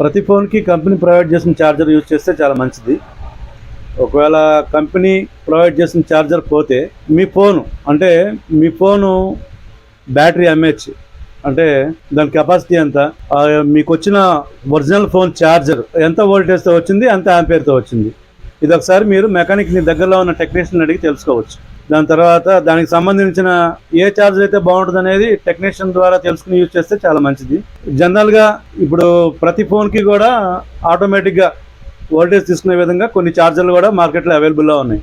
ప్రతి ఫోన్కి company provide చేసిన ఛార్జర్ యూజ్ చేస్తే చాలా మంచిది. ఒకవేళ కంపెనీ ప్రొవైడ్ చేసిన ఛార్జర్ పోతే మీ ఫోను అంటే మీ ఫోను బ్యాటరీ ఎంహెచ్ అంటే దాని కెపాసిటీ ఎంత మీకు వచ్చిన ఒరిజినల్ ఫోన్ ఛార్జర్ ఎంత వోల్టేజ్తో వచ్చింది ఎంత ఆంపేర్తో వచ్చింది. ఇది ఒకసారి మీరు మెకానిక్ మీ దగ్గరలో ఉన్న టెక్నీషియన్ అడిగి తెలుసుకోవచ్చు. దాని తర్వాత దానికి సంబంధించిన ఏ ఛార్జర్ అయితే బాగుంటుంది అనేది టెక్నీషియన్ ద్వారా తెలుసుకుని యూజ్ చేస్తే చాలా మంచిది. జనరల్గా ఇప్పుడు ప్రతి ఫోన్కి కూడా ఆటోమేటిక్గా వోల్టేజ్ తీసుకునే విధంగా కొన్ని ఛార్జర్లు కూడా మార్కెట్లో అవైలబుల్లో ఉన్నాయి.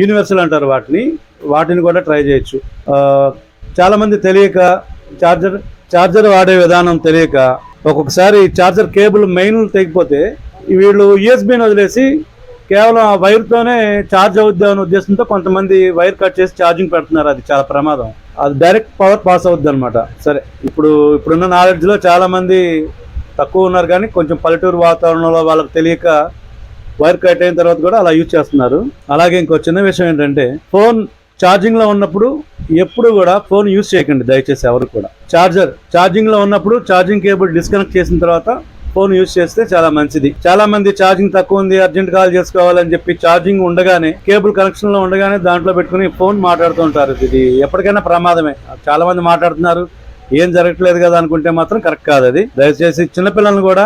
యూనివర్సల్ అంటారు వాటిని. వాటిని కూడా ట్రై చేయొచ్చు. చాలామంది తెలియక ఛార్జర్ ఛార్జర్ వాడే విధానం తెలియక ఒక్కొక్కసారి ఛార్జర్ కేబుల్ మెయిన్ తెగిపోతే వీళ్ళు యూఎస్బీని వదిలేసి కేవలం ఆ వైర్తోనే ఛార్జ్ అవుద్ది అనే ఉద్దేశంతో కొంతమంది వైర్ కట్ చేసి ఛార్జింగ్ పెడుతున్నారు. అది చాలా ప్రమాదం. అది డైరెక్ట్ పవర్ పాస్ అవుద్ది అనమాట సరే ఇప్పుడు ఇప్పుడున్న నాలెడ్జ్లో చాలా మంది తక్కువ ఉన్నారు కానీ కొంచెం పల్లెటూరు వాతావరణంలో వాళ్ళకి తెలియక వైర్ కట్ అయిన తర్వాత కూడా అలా యూజ్ చేస్తున్నారు. అలాగే ఇంకో చిన్న విషయం ఏంటంటే ఫోన్ ఛార్జింగ్లో ఉన్నప్పుడు ఎప్పుడు కూడా ఫోన్ యూజ్ చేయకండి దయచేసి ఎవరు కూడా. ఛార్జర్ ఛార్జింగ్లో ఉన్నప్పుడు ఛార్జింగ్ కేబుల్ డిస్కనెక్ట్ చేసిన తర్వాత ఫోన్ యూజ్ చేస్తే చాలా మంచిది. చాలా మంది ఛార్జింగ్ తక్కువ ఉంది అర్జెంట్ కాల్ చేసుకోవాలని చెప్పి ఛార్జింగ్ ఉండగానే కేబుల్ కనెక్షన్లో ఉండగానే దాంట్లో పెట్టుకుని ఫోన్ మాట్లాడుతూ ఉంటారు. ఇది ఎప్పటికైనా ప్రమాదమే. చాలా మంది మాట్లాడుతున్నారు ఏం జరగట్లేదు కదా అనుకుంటే మాత్రం కరెక్ట్ కాదు అది. దయచేసి చిన్నపిల్లల్ని కూడా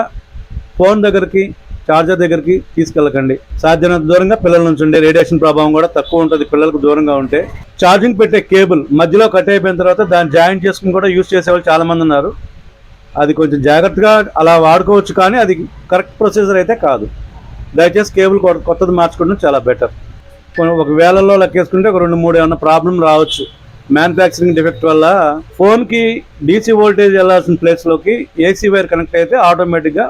ఫోన్ దగ్గరికి చార్జర్ దగ్గరికి తీసుకెళ్ళకండి. సాధ్యమైనంత దూరంగా పిల్లల నుంచి ఉండే రేడియేషన్ ప్రభావం కూడా తక్కువ ఉంటుంది. పిల్లలకు దూరంగా ఉంటే ఛార్జింగ్ పెట్టే కేబుల్ మధ్యలో కట్ అయిపోయిన తర్వాత దాన్ని జాయిన్ చేసుకుని కూడా యూజ్ చేసేవాళ్ళు చాలా మంది ఉన్నారు. అది కొంచెం జాగ్రత్తగా అలా వాడుకోవచ్చు కానీ అది కరెక్ట్ ప్రొసీజర్ అయితే కాదు. దయచేసి కేబుల్ కొత్తది మార్చుకోవడం చాలా బెటర్ ఒక వేలలో లెక్కేసుకుంటే ఒక రెండు మూడు ఏమైనా ప్రాబ్లం రావచ్చు. మ్యానుఫ్యాక్చరింగ్ డిఫెక్ట్ వల్ల ఫోన్కి డీసీ వోల్టేజ్ వెళ్ళాల్సిన ప్లేస్లోకి ఏసీ వైర్ కనెక్ట్ అయితే ఆటోమేటిక్గా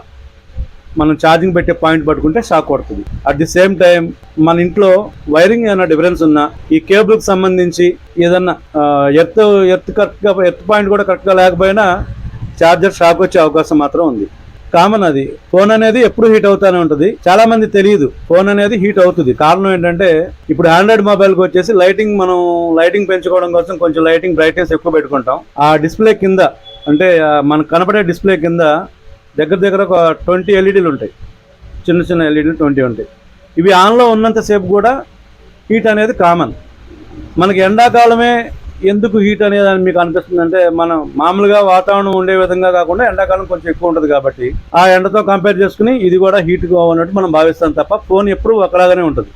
మనం ఛార్జింగ్ పెట్టే పాయింట్ పట్టుకుంటే షాక్ కొడుతుంది. అట్ ది సేమ్ టైం మన ఇంట్లో వైరింగ్ ఏమైనా డిఫరెన్స్ ఉన్నా ఈ కేబుల్కి సంబంధించి ఏదన్నా ఎర్త్ ఎర్త్ కరెక్ట్గా ఎర్త్ పాయింట్ కూడా కరెక్ట్గా లేకపోయినా ఛార్జర్ షాక్ వచ్చే అవకాశం మాత్రం ఉంది. కామన్ అది. ఫోన్ అనేది ఎప్పుడు హీట్ అవుతానే ఉంటుంది. చాలా మంది తెలియదు ఫోన్ అనేది హీట్ అవుతుంది. కారణం ఏంటంటే ఇప్పుడు ఆండ్రాయిడ్ మొబైల్కి వచ్చేసి లైటింగ్ మనం లైటింగ్ పెంచుకోవడం కోసం కొంచెం లైటింగ్ బ్రైట్నెస్ ఎక్కువ పెట్టుకుంటాం. ఆ డిస్ప్లే కింద అంటే మనకు కనపడే డిస్ప్లే కింద దగ్గర దగ్గర ఒక ట్వంటీ ఎల్ఈడీలు ఉంటాయి. చిన్న చిన్న ఎల్ఈడీలు ట్వంటీ ఉంటాయి. ఇవి ఆన్లో ఉన్నంతసేపు కూడా హీట్ అనేది కామన్. మనకి ఎండాకాలమే ఎందుకు హీట్ అనేది మీకు అనిపిస్తుంది అంటే మనం మామూలుగా వాతావరణం ఉండే విధంగా కాకుండా ఎండాకాలం కొంచెం ఎక్కువ ఉంటుంది కాబట్టి ఆ ఎండతో కంపేర్ చేసుకుని ఇది కూడా హీట్గా ఉన్నట్టు మనం భావిస్తాం తప్ప ఫోన్ ఎప్పుడు ఒకలాగానే ఉంటుంది.